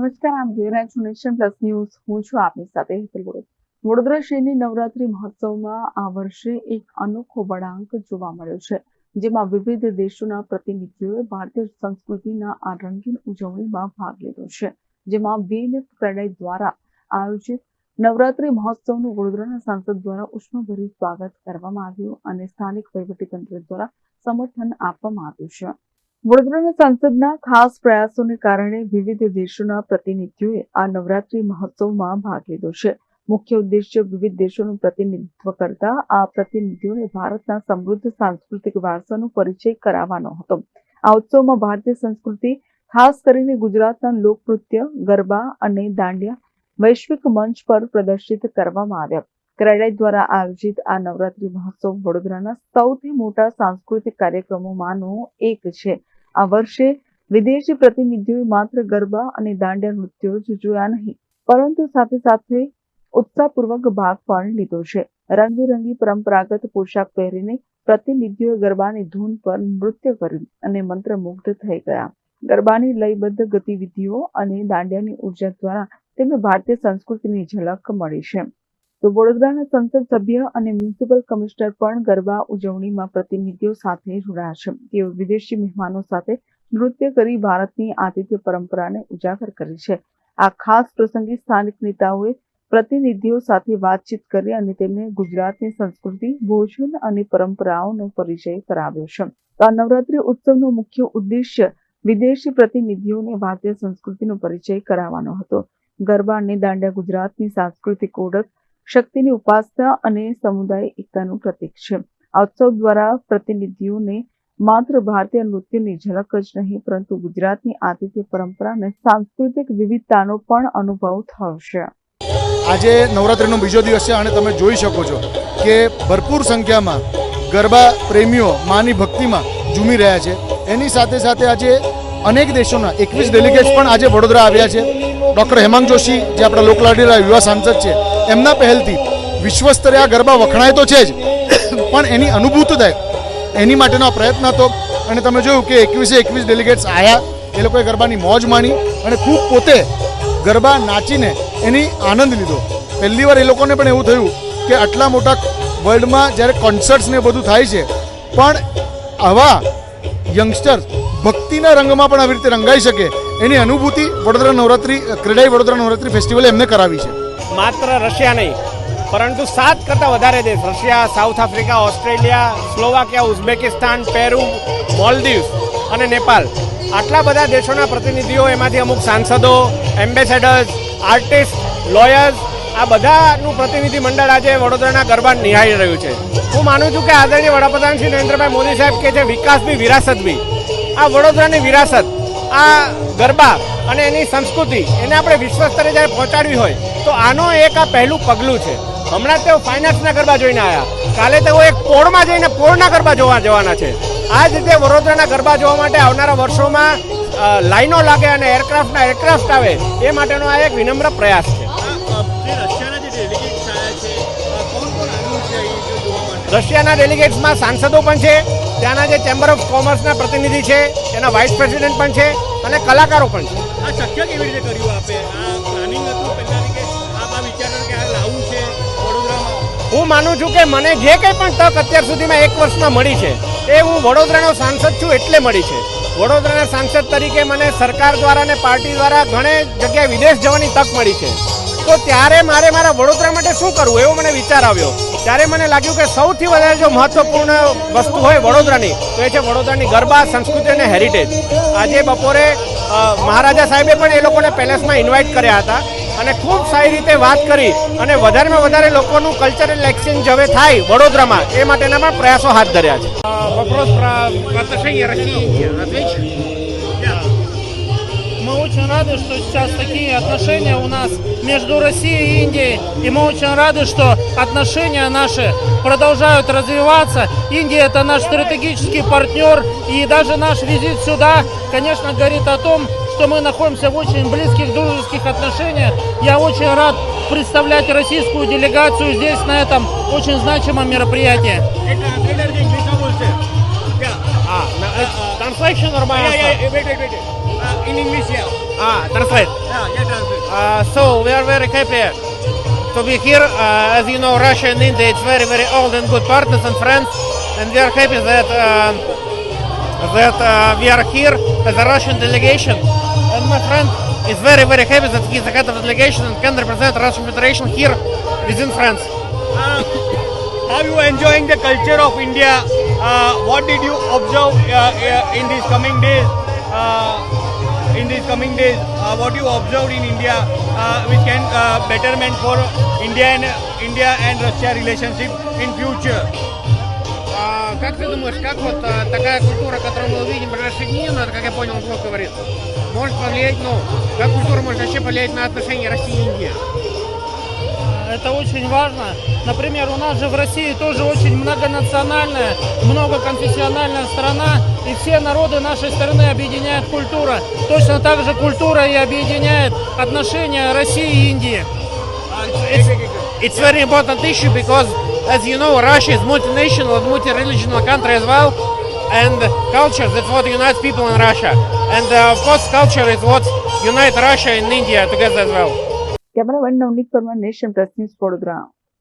નમસ્કાર, આમ જોઈ રહ્યા છો નેશન પ્લસ ન્યૂઝ. હું છું આપની સાથે હેતલ ગોળે વડોદરા શહેરની નવરાત્રી મહોત્સવમાં આ વર્ષે એક અનોખો વળાંક જોવા મળ્યો છે, જેમાં વિવિધ દેશોના પ્રતિનિધિઓએ ભારતીય સંસ્કૃતિના આ રંગીન ઉજવણીમાં ભાગ લીધો છે, જેમાં વીએનએફ પ્રણય દ્વારા આયોજિત નવરાત્રી મહોત્સવનું વડોદરાના સાંસદ દ્વારા ઉષ્માભર્યું સ્વાગત કરવામાં આવ્યું અને સ્થાનિક વહીવટીતંત્ર દ્વારા સમર્થન આપવામાં આવ્યું છે. વડોદરાના સાંસદના ખાસ પ્રયાસોને કારણે વિવિધ દેશોના પ્રતિનિધિઓએ આ નવરાત્રી મહોત્સવમાં ભાગ લીધો છે. મુખ્ય ઉદ્દેશ્ય વિવિધ દેશોનું પ્રતિનિધિત્વ કરતા આ પ્રતિનિધિઓને ભારતના સમૃદ્ધ સાંસ્કૃતિક વારસાનો પરિચય કરાવવાનો હતો. આ ઉત્સવમાં ભારતીય સંસ્કૃતિ, ખાસ કરીને ગુજરાતના લોકનૃત્ય, ગરબા અને દાંડિયા, વૈશ્વિક મંચ પર પ્રદર્શિત કરવામાં આવ્યા. ક્રેડાઈ દ્વારા આયોજિત આ નવરાત્રી મહોત્સવ વડોદરાના સૌથી મોટા સાંસ્કૃતિક કાર્યક્રમોમાંનો એક છે. આ વર્ષે વિદેશી પ્રતિનિધિઓએ માત્ર ગરબા અને દાંડિયા નૃત્યો જ જોયા નહીં, પરંતુ સાથે સાથે ઉત્સાહપૂર્વક ભાગ પણ લીધો છે. રંગબેરંગી પરંપરાગત પોશાક પહેરીને પ્રતિનિધિઓએ ગરબાની ધૂન પર નૃત્ય કર્યું અને મંત્રમુગ્ધ થઈ ગયા. ગરબાની લયબદ્ધ ગતિવિધિઓ અને દાંડિયાની ઊર્જા દ્વારા તેમને ભારતીય સંસ્કૃતિની ઝલક મળી છે. તો વડોદરાના સંસદ સભ્ય અને મ્યુનિસિપલ કમિશનર પણ ગરબા ઉજવણીમાં પ્રતિનિધિઓ સાથે જોડાયા છે તેઓ વિદેશી મહેમાનો સાથે નૃત્ય કરી ભારતની આતિથ્ય પરંપરાને ઉજાગર કરી છે. આ ખાસ પ્રસંગે સ્થાનિક નેતાઓએ પ્રતિનિધિઓ સાથે વાતચીત કરી અને તેમને ગુજરાતની સંસ્કૃતિ, ભોજન અને પરંપરાઓનો પરિચય કરાવ્યો છે. તો આ નવરાત્રી ઉત્સવનો મુખ્ય ઉદ્દેશ્ય વિદેશી પ્રતિનિધિઓને ભારતીય સંસ્કૃતિનો પરિચય કરાવવાનો હતો. ગરબા અને દાંડિયા ગુજરાતની સાંસ્કૃતિક ઓળખ શક્તિની ઉપાસના અને સમુદાય એકતાનું પ્રતીક છે. આ ઉત્સવ દ્વારા પ્રતિનિધિઓને માત્ર ભારતીય નૃત્યની ઝલક જ નહીં, પરંતુ ગુજરાતની આતિથ્ય પરંપરા અને સાંસ્કૃતિક વિવિધતાનો પણ અનુભવ થશે આજે નવરાત્રિનો બીજો દિવસ છે અને તમે જોઈ શકો છો કે ભરપૂર સંખ્યામાં ગરબા પ્રેમીઓ માની ભક્તિમાં ઝૂમી રહ્યા છે. એની સાથે સાથે આજે અનેક દેશોના એકવીસ ડેલિગેટ્સ પણ આજે વડોદરા આવ્યા છે. ડૉક્ટર હેમાંગ જોશી, જે આપણા લોકલાડીના યુવા સાંસદ છે એમના પહેલથી. વિશ્વ સ્તરે આ ગરબા વખણાય તો છે જ. પણ એની અનુભૂત થાય એની માટેનો આ પ્રયત્ન હતો. અને તમે જોયું કે એકવીસે એકવીસ ડેલિગેટ્સ આવ્યા એ લોકોએ ગરબાની મોજ માણી અને ખૂબ પોતે ગરબા નાચીને એની આનંદ લીધો. પહેલી વાર એ લોકોને પણ એવું થયું કે આટલા મોટા વર્લ્ડમાં જ્યારે કોન્સર્ટ્સ ને બધું થાય છે, પણ આવા યંગસ્ટર્સ ભક્તિના રંગમાં પણ આવી રીતે રંગાઈ શકે. એની અનુભૂતિ વડોદરા નવરાત્રિ, ક્રેડાઈ વડોદરા નવરાત્રિ ફેસ્ટિવલે એમને કરાવી છે. માત્ર રશિયા નહીં, પરંતુ સાત કરતાં વધારે દેશ, Russia, South Africa, Australia, Slovakia, Uzbekistan, Peru, Maldives અને નેપાલ. આટલા બધા દેશોના પ્રતિનિધિઓ, એમાંથી અમુક સાંસદો, એમ્બેસેડર્સ, આર્ટિસ્ટ, લોયર્સ, આ બધાનું પ્રતિનિધિ મંડળ આજે વડોદરાના ગરબા નિહાળી રહ્યું છે. હું માનું છું કે આદરણીય વડાપ્રધાન શ્રી નરેન્દ્રભાઈ મોદી સાહેબ કે છે વિકાસ બી વિરાસત બી આ વડોદરાની વિરાસત આ ગરબા અને એની સંસ્કૃતિ એને આપણે વિશ્વ સ્તરે જ્યારે પહોંચાડવી હોય, તો આનો એક આ પહેલું પગલું છે. હમણાં તેઓ ફાઇનાન્સના ગરબા જોઈને આવ્યા કાલે તેઓ એક પોળમાં જઈને પોળના ગરબા જોવા જવાના છે. આ જ રીતે વડોદરાના ગરબા જોવા માટે આવનારા વર્ષોમાં લાઈનો લાગે અને એરક્રાફ્ટના એરક્રાફ્ટ આવે, એ માટેનો આ એક વિનમ્ર પ્રયાસ છે. રશિયાના ડેલિગેટ્સમાં સાંસદો પણ છે ત્યાંના જે ચેમ્બર ઓફ કોમર્સના પ્રતિનિધિ છે એના વાઇસ પ્રેસિડેન્ટ પણ છે અને કલાકારો પણ છે. આ શક્ય કેવી રીતે કર્યું આપે? આ પ્લાનિંગ હતું પહેલાથી કે આપ આ વિચારો કે આ લાવવું છે વડોદરામાં? હું માનું છું કે મને જે કંઈ પણ તક અત્યાર સુધીમાં એક વર્ષમાં મળી છે એ હું વડોદરાનો સાંસદ છું એટલે મળી છે. વડોદરાના સાંસદ તરીકે મને સરકાર દ્વારા અને પાર્ટી દ્વારા ઘણે જગ્યાએ વિદેશ જવાની તક મળી છે. તો ત્યારે મારે મારા વડોદરા માટે શું કરવું? એવો મને વિચાર આવ્યો. ત્યારે મને લાગ્યું કે સૌથી વધારે જો મહત્વપૂર્ણ વસ્તુ હોય વડોદરાની, તો એ છે વડોદરાની ગરબા, સંસ્કૃતિ અને હેરિટેજ આજે બપોરે મહારાજા સાહેબે પણ એ લોકોને પેલેસમાં ઇન્વાઇટ કર્યા હતા અને ખૂબ સારી રીતે વાત કરી અને વધારેમાં વધારે લોકોનું કલ્ચરલ એક્સચેન્જ હવે થાય વડોદરામાં, એ માટેના પણ પ્રયાસો હાથ ધર્યા છે. Мы очень рады, что сейчас такие отношения у нас между Россией и Индией. И мы очень рады, что отношения наши продолжают развиваться. Индия это наш стратегический партнер. И даже наш визит сюда, конечно, говорит о том, что мы находимся в очень близких дружеских отношениях. Я очень рад представлять российскую делегацию здесь, на этом очень значимом мероприятии. Translation or my yeah, yeah, wait, wait. In English, yeah. Ah, translate. Yeah, yeah, translate. Uh, so we are very happy to be here. Uh, as you know, Russia and India it's very very old and good partners and friends, and we are happy that uh, that uh, we are here as a Russian delegation. And my friend is very very happy that he is the head of the delegation and can represent Russian Federation here within France. Uh, how you enjoying the culture of India? Uh, what did you observe uh, in these coming days? Uh, in these coming days, uh, what you observed in India, uh, which can uh, betterment for India and India and Russia relationship in future. А, как ты думаешь, как вот а, такая культура, которую мы увидим в ближайшие дни, ну, это, как я понял, Бог говорит, может повлиять, ну, как культура может вообще повлиять на отношения России и Индии? Это очень важно. Например, у нас же в России тоже очень многонациональная, многоконфессиональная страна, и все народы нашей страны объединяет культура. Точно так же культура и объединяет отношения России и Индии. It's, it's very important issue because, as you know, Russia is multinational and multi-religious country as well. And culture, that's what unites people in Russia. And uh, of course, culture is what unites Russia and India together as well. Camera one only for one nation plus.